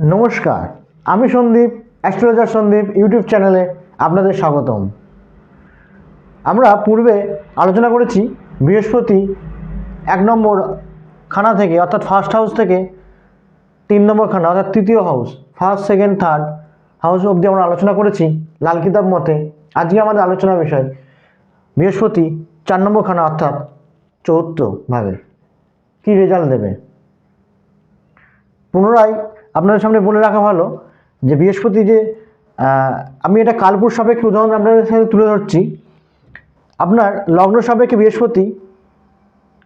নমস্কার, আমি Sandeep, astrologer Sandeep, YouTube চ্যানেলে আপনাদের স্বাগতম। আমরা পূর্বে আলোচনা করেছি বৃহস্পতি এক নম্বর খানা থেকে, অর্থাৎ ফার্স্ট হাউস থেকে তিন নম্বর খানা, অর্থাৎ তৃতীয় house first second third house অবধি আমরা আলোচনা করেছি লাল কিতাব মতে। আজকে আমাদের আলোচনার বিষয় বৃহস্পতি চার নম্বর খানা, অর্থাৎ চতুর্থ ভাবে কী রেজাল্ট দেবে? পুনরায় আপনাদের সামনে বলে রাখা ভালো যে বৃহস্পতি যে আমি এটা কালপুর সাপেক্ষে উদাহরণ আপনাদের সাথে তুলে ধরছি। আপনার লগ্ন সাপেক্ষে বৃহস্পতি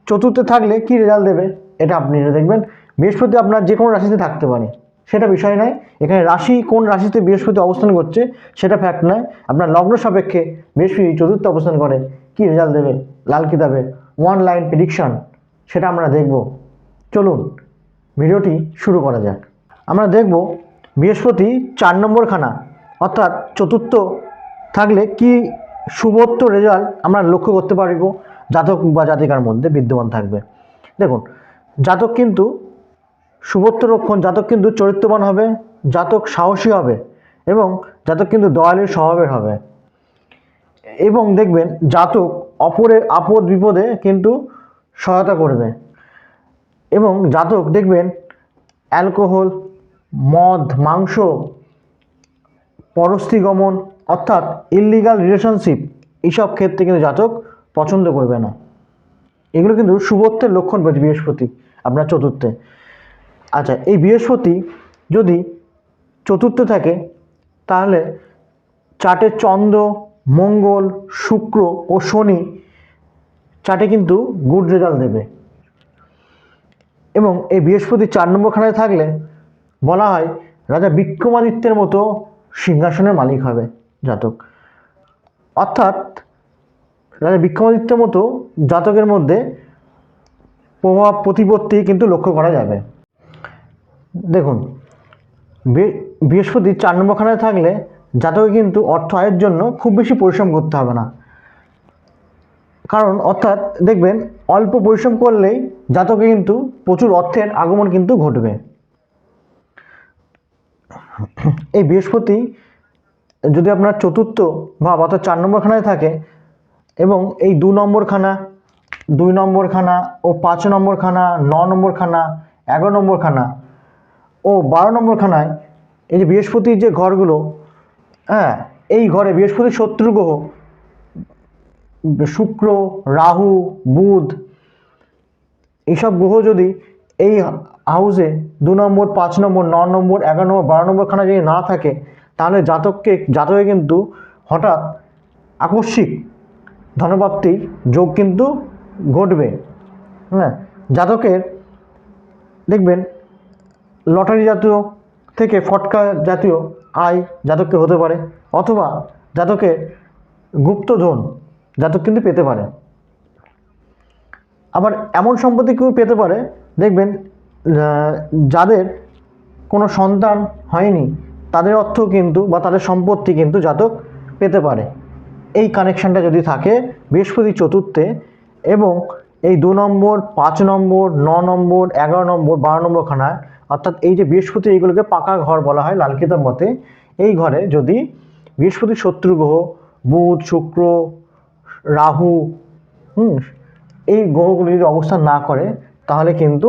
চতুর্থে থাকলে কি রেজাল্ট দেবে? এটা আপনি দেখবেন। বৃহস্পতি আপনার যে কোনো রাশিতে থাকতে পারে, সেটা বিষয় নয়। এখানে রাশি কোন রাশিতে বৃহস্পতি অবস্থান করছে, সেটা ফ্যাক্ট নয়। আপনার লগ্ন সাপেক্ষে বৃহস্পতি চতুর্থে অবস্থান করে, কি রেজাল্ট দেবে? লাল কিতাবে ওয়ান লাইন প্রেডিকশন সেটা আমরা দেখব। চলুন, ভিডিওটি শুরু করা যাক। আমরা দেখব বৃহস্পতি চার নম্বর খানা, অর্থাৎ চতুর্থ থাকলে কি শুভত্ব রেজাল্ট আমরা লক্ষ্য করতে পারব? জাতক বা জাতিকার মধ্যে বিদ্যমান থাকবে। দেখুন, জাতক কিন্তু শুভত্ব রক্ষণ, জাতক কিন্তু চরিত্রবান হবে, জাতক সাহসী হবে এবং জাতক কিন্তু দয়ালু স্বভাবের হবে। এবং দেখবেন, জাতক অপরের আপদ বিপদে কিন্তু সহায়তা করবে। এবং জাতক দেখবেন, অ্যালকোহল মদ, মাংস পরস্তিগমন অর্থাৎ ইললিগাল রিলেশনশিপ এইসব ক্ষেত্রে কিন্তু জাতক পছন্দ করবে না। এগুলো কিন্তু শুভত্বের লক্ষণ বলছে বৃহস্পতি, আপনার চতুর্থে। আচ্ছা এই বৃহস্পতি যদি চতুর্থে থাকে, তাহলে চার্টে চন্দ্র, মঙ্গল, শুক্র ও শনি চার্টে কিন্তু গুড রেজাল্ট দেবে। এবং এই বৃহস্পতি চার নম্বরখানায় থাকলে বলা হয় রাজা বিক্রমাদিত্যের মতো সিংহাসনের মালিক হবে জাতক। অর্থাৎ রাজা বিক্রমাদিত্যের মতো জাতকের মধ্যে প্রভাব প্রতিপত্তি কিন্তু লক্ষ্য করা যাবে। দেখুন বৃহস্পতি চার নম্বরখানায় থাকলে জাতকে কিন্তু অর্থ আয়ের জন্য খুব বেশি পরিশ্রম করতে হবে না। কারণ অর্থাৎ দেখবেন, অল্প পরিশ্রম করলেই জাতকে কিন্তু প্রচুর অর্থের আগমন কিন্তু ঘটবে। এই বৃহস্পতি যদি আপনার চতুর্থ ভাব অর্থাৎ চার নম্বরখানায় থাকে এবং এই দু নম্বরখানা, দুই নম্বরখানা ও পাঁচ নম্বরখানা, ন নম্বরখানা, এগারো নম্বরখানা ও বারো নম্বরখানায় এই যে বৃহস্পতির যে ঘরগুলো হ্যাঁ এই ঘরে বৃহস্পতির শত্রু গ্রহ, শুক্র, রাহু, বুধ, এইসব গ্রহ যদি এই হাউসে দু নম্বর, পাঁচ নম্বর, ন নম্বর, এগারো নম্বর, বারো নম্বরখানা যদি না থাকে, তাহলে জাতককে, জাতকে কিন্তু হঠাৎ আকস্মিক ধনপ্রাপ্তির যোগ কিন্তু ঘটবে। হ্যাঁ জাতকের, দেখবেন, লটারি জাতীয় থেকে ফটকা জাতীয় আয় জাতককে হতে পারে, অথবা জাতকের গুপ্তধন জাতক কিন্তু পেতে পারে। আবার এমন সম্পত্তি কেউ পেতে পারে দেখবেন যাদের কোনো সন্তান হয়নি, তাদের অর্থ কিন্তু বা তাদের সম্পত্তি কিন্তু জাতক পেতে পারে। এই কানেকশানটা যদি থাকে বৃহস্পতি চতুর্থে এবং এই দু নম্বর, পাঁচ নম্বর, ন নম্বর, এগারো নম্বর, বারো নম্বর খানায় অর্থাৎ এই যে বৃহস্পতি, এইগুলোকে পাকা ঘর বলা হয় লাল কিতাব মতে, এই ঘরে যদি বৃহস্পতি শত্রু গ্রহ, বুধ, শুক্র, রাহু, হুম, এই গ্রহগুলি যদি অবস্থান না করে তাহলে কিন্তু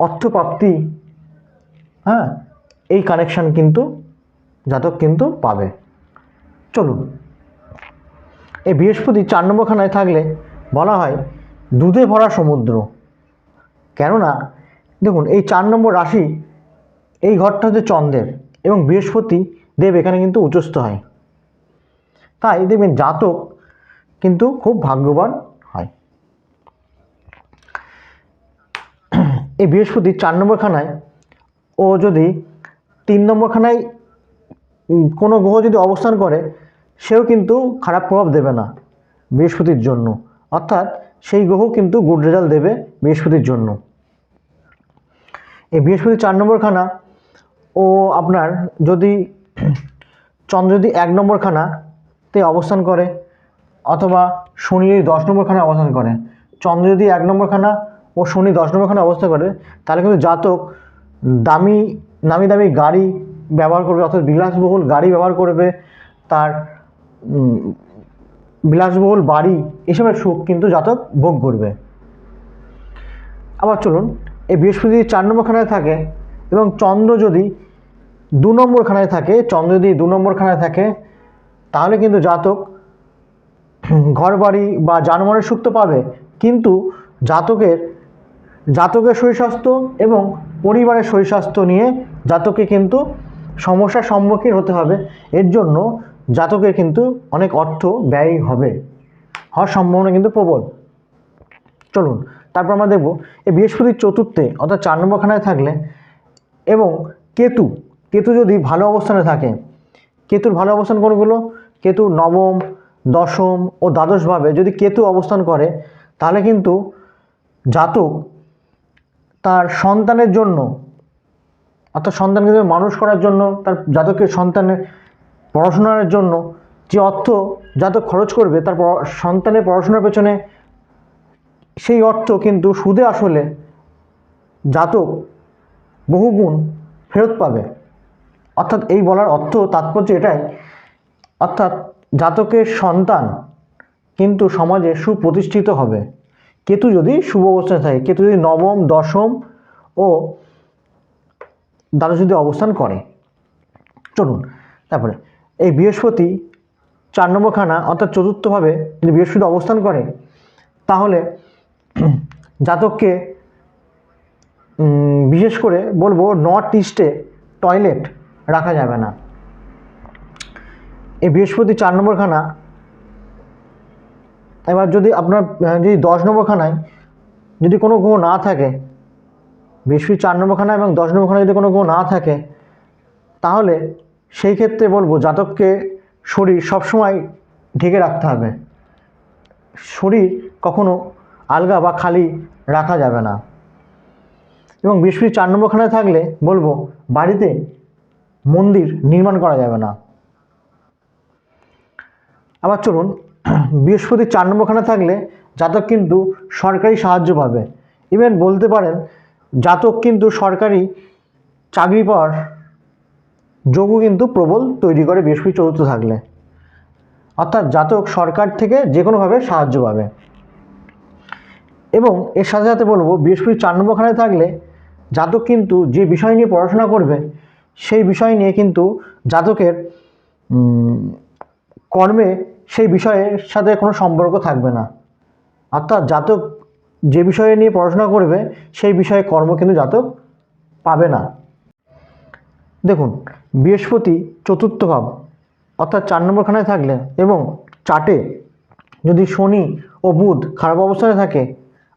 অর্থপ্রাপ্তি হ্যাঁ এই কানেকশান কিন্তু জাতক কিন্তু পাবে। চলুন। এই বৃহস্পতি চার নম্বরখানায় থাকলে বলা হয় দুধে ভরা সমুদ্র। কেননা, দেখুন, এই চার নম্বর রাশি, এই ঘরটা হচ্ছে চন্দ্রের এবং বৃহস্পতি দেব এখানে কিন্তু উচ্চস্থ হয়। তাই দেখবেন জাতক কিন্তু খুব ভাগ্যবান হয় এই বৃহস্পতি চার নম্বরখানায় ও যদি তিন নম্বরখানায় কোনো গ্রহ যদি অবস্থান করে, সেও কিন্তু খারাপ প্রভাব দেবে না বৃহস্পতির জন্য। অর্থাৎ সেই গ্রহ কিন্তু গুড রেজাল্ট দেবে বৃহস্পতির জন্য। এই বৃহস্পতি চার নম্বরখানা ও আপনার যদি চন্দ্র যদি এক নম্বরখানাতে অবস্থান করে, অথবা শনি যদি দশ নম্বরখানে অবস্থান করে, চন্দ্র যদি এক নম্বরখানা ও শনি দশ নম্বরখানে অবস্থান করে, তাহলে কিন্তু জাতক দামি, নামি দামি গাড়ি ব্যবহার করবে অর্থাৎ বিলাসবহুল গাড়ি ব্যবহার করবে, তার বিলাসবহুল বাড়ি এসবের সুখ কিন্তু জাতক ভোগ করবে। আবার চলুন, এই বৃহস্পতি চার নম্বর খানায় থাকে এবং চন্দ্র যদি দু নম্বর খানায় থাকে, চন্দ্র যদি দু নম্বর খানায় থাকে, তাহলে কিন্তু জাতক ঘর বাড়ি বা যানবাহনের সুখ তো পাবে, কিন্তু জাতকের জাতকের শরীর স্বাস্থ্য এবং পরিবারের শরীর স্বাস্থ্য নিয়ে জাতককে কিন্তু সমস্যার সম্মুখীন হতে হবে। এর জন্য জাতকের কিন্তু অনেক অর্থ ব্যয় হবে। হওয়ার সম্ভাবনা কিন্তু প্রবল। চলুন, তারপর আমরা দেখব এই বৃহস্পতির চতুর্থে, অর্থাৎ চার নম্বর খানায় থাকলে এবং কেতু কেতু যদি ভালো অবস্থানে থাকে, কেতুর ভালো অবস্থান কোনগুলো? কেতু নবম, দশম ও দ্বাদশভাবে যদি কেতু অবস্থান করে, তাহলে কিন্তু জাতক তার সন্তানের জন্য, অর্থাৎ সন্তানকে মানুষ করার জন্য, তার জাতকের সন্তানের পড়াশোনার জন্য যে অর্থ জাতক খরচ করবে, তার সন্তানের পড়াশোনার পেছনে সেই অর্থ কিন্তু সুদে আসলে জাতক বহুগুণ ফেরত পাবে। অর্থাৎ এই বলার অর্থ, তাৎপর্য এটাই, অর্থাৎ জাতকের সন্তান কিন্তু সমাজে সুপ্রতিষ্ঠিত হবে। কেতু যদি শুভ অবস্থায় থাকে, কেতু যদি নবম, দশম ও দ্বাদশ যদি অবস্থান করে, চলুন। তারপরে, এই বৃহস্পতি চার নম্বর খানা, অর্থাৎ চতুর্থভাবে যদি বৃহস্পতি অবস্থান করে, তাহলে জাতককে বিশেষ করে বলব নর্থ ইস্টে টয়লেট রাখা যাবে না। এই বৃহস্পতি চার নম্বর খানা এবার যদি আপনার যদি দশ নম্বর খানায় যদি কোনো গ্রহ না থাকে বৃহস্পতি চার নম্বর খানা এবং দশ নম্বর খানায় যদি কোনো গ্রহ না থাকে, তাহলে সেই ক্ষেত্রে বলব জাতককে শরীর সবসময় ঢেকে রাখতে হবে। শরীর কখনো আলগা বা খালি রাখা যাবে না। এবং বৃহস্পতি চার নম্বর খানায় থাকলে বলব বাড়িতে মন্দির নির্মাণ করা যাবে না। আবার চলুন বৃহস্পতি চার নম্বর খানায় থাকলে জাতক কিন্তু সরকারি সাহায্য পাবে। ইভেন বলতে পারেন, জাতক কিন্তু সরকারি চাকরি পাওয়ার যোগও কিন্তু প্রবল তৈরি করে বৃহস্পতি চতুর্থ থাকলে। অর্থাৎ জাতক সরকার থেকে যে কোনোভাবে সাহায্য পাবে। এবং এর সাথে সাথে বলব, বৃহস্পতি চার নম্বর খানায় থাকলে জাতক কিন্তু যে বিষয় নিয়ে পড়াশোনা করবে, সেই বিষয় নিয়ে কিন্তু জাতকের কর্মে সেই বিষয়ের সাথে কোনো সম্পর্ক থাকবে না। অর্থাৎ জাতক যে বিষয়ে নিয়ে পড়াশোনা করবে, সেই বিষয়ে কর্ম কিন্তু জাতক পাবে না। দেখুন, বৃহস্পতি চতুর্থ ভাব, অর্থাৎ চার নম্বরখানায় থাকলে এবং চাটে যদি শনি ও বুধ খারাপ অবস্থানে থাকে,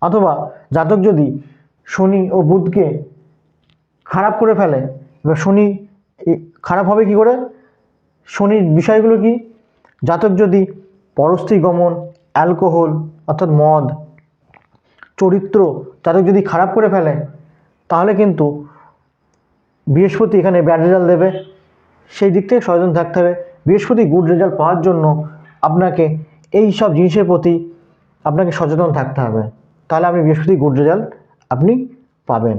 অথবা জাতক যদি শনি ও বুধকে খারাপ করে ফেলে, এবার শনি খারাপ হবে কি করে? শনির বিষয়গুলো কি? জাতক যদি পরস্ত্রী গমন, অ্যালকোহল অর্থাৎ মদ, চরিত্র জাতক যদি খারাপ করে ফেলে, তাহলে কিন্তু বৃহস্পতি এখানে ব্যাড রেজাল্ট দেবে। সেই দিক থেকে সচেতন থাকতে হবে। বৃহস্পতি গুড রেজাল্ট পাওয়ার জন্য আপনাকে এই সব জিনিসের প্রতি আপনাকে সচেতন থাকতে হবে। তাহলে আপনি বৃহস্পতি গুড রেজাল্ট আপনি পাবেন।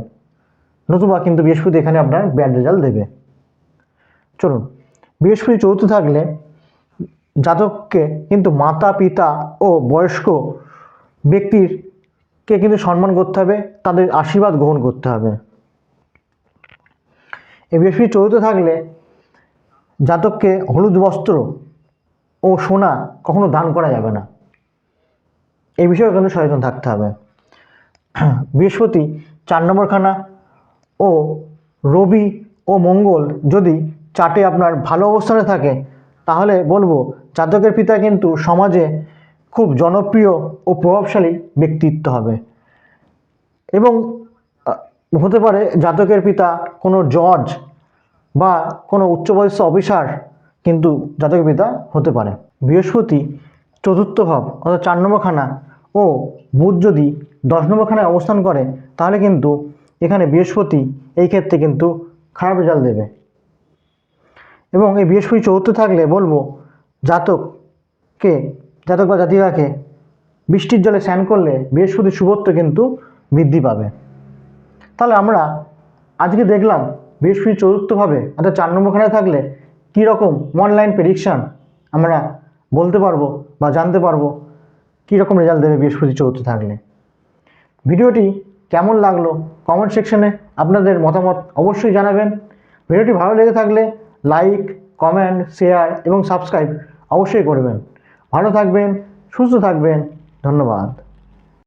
নতুবা কিন্তু বৃহস্পতি এখানে আপনার ব্যাড রেজাল্ট দেবে। চলুন, বৃহস্পতি চতুর্থ থাকলে জাতককে কিন্তু মাতা, পিতা ও বয়স্ক ব্যক্তিরকে কিন্তু সম্মান করতে হবে, তাদের আশীর্বাদ গ্রহণ করতে হবে। এই বৃহস্পতি চতুর্থ থাকলে জাতককে হলুদ বস্ত্র ও সোনা কখনো দান করা যাবে না। এই বিষয়ে কিন্তু সচেতন থাকতে হবে। বৃহস্পতি চার নম্বর খানা ও রবি ও মঙ্গল যদি চাটে আপনার ভালো অবস্থানে থাকে, তাহলে বলব জাতকের পিতা কিন্তু সমাজে খুব জনপ্রিয় ও প্রভাবশালী ব্যক্তিত্ব হবে। এবং হতে পারে জাতকের পিতা কোনো জজ বা কোনো উচ্চপদস্থ অফিসার কিন্তু জাতকের পিতা হতে পারে। বৃহস্পতি চতুর্থ ভাব অর্থাৎ চার নম্বর খানা ও বুধ যদি দশ নম্বর খানায় অবস্থান করে, তাহলে কিন্তু এখানে বৃহস্পতি এই ক্ষেত্রে কিন্তু খারাপ রেজাল্ট দেবে। এবং এই বৃহস্পতি চতুর্থ থাকলে বলব জাতককে জাতক বা জাতিকাকে বৃষ্টির জলে স্নান করলে বৃহস্পতির শুভত্ব কিন্তু বৃদ্ধি পাবে। তাহলে আমরা আজকে দেখলাম বৃহস্পতি চতুর্থভাবে, অর্থাৎ চার নম্বরখানে থাকলে কীরকম অনলাইন প্রেডিকশান আমরা বলতে পারব বা জানতে পারব কীরকম রেজাল্ট দেবে বৃহস্পতি চতুর্থ থাকলে। ভিডিওটি কেমন লাগল কমেন্ট সেকশনে আপনাদের মতামত অবশ্যই জানাবেন। ভিডিওটি ভালো লেগে থাকলে লাইক কমেন্ট শেয়ার এবং সাবস্ক্রাইব অবশ্যই করবেন। ভালো থাকবেন সুস্থ থাকবেন। ধন্যবাদ।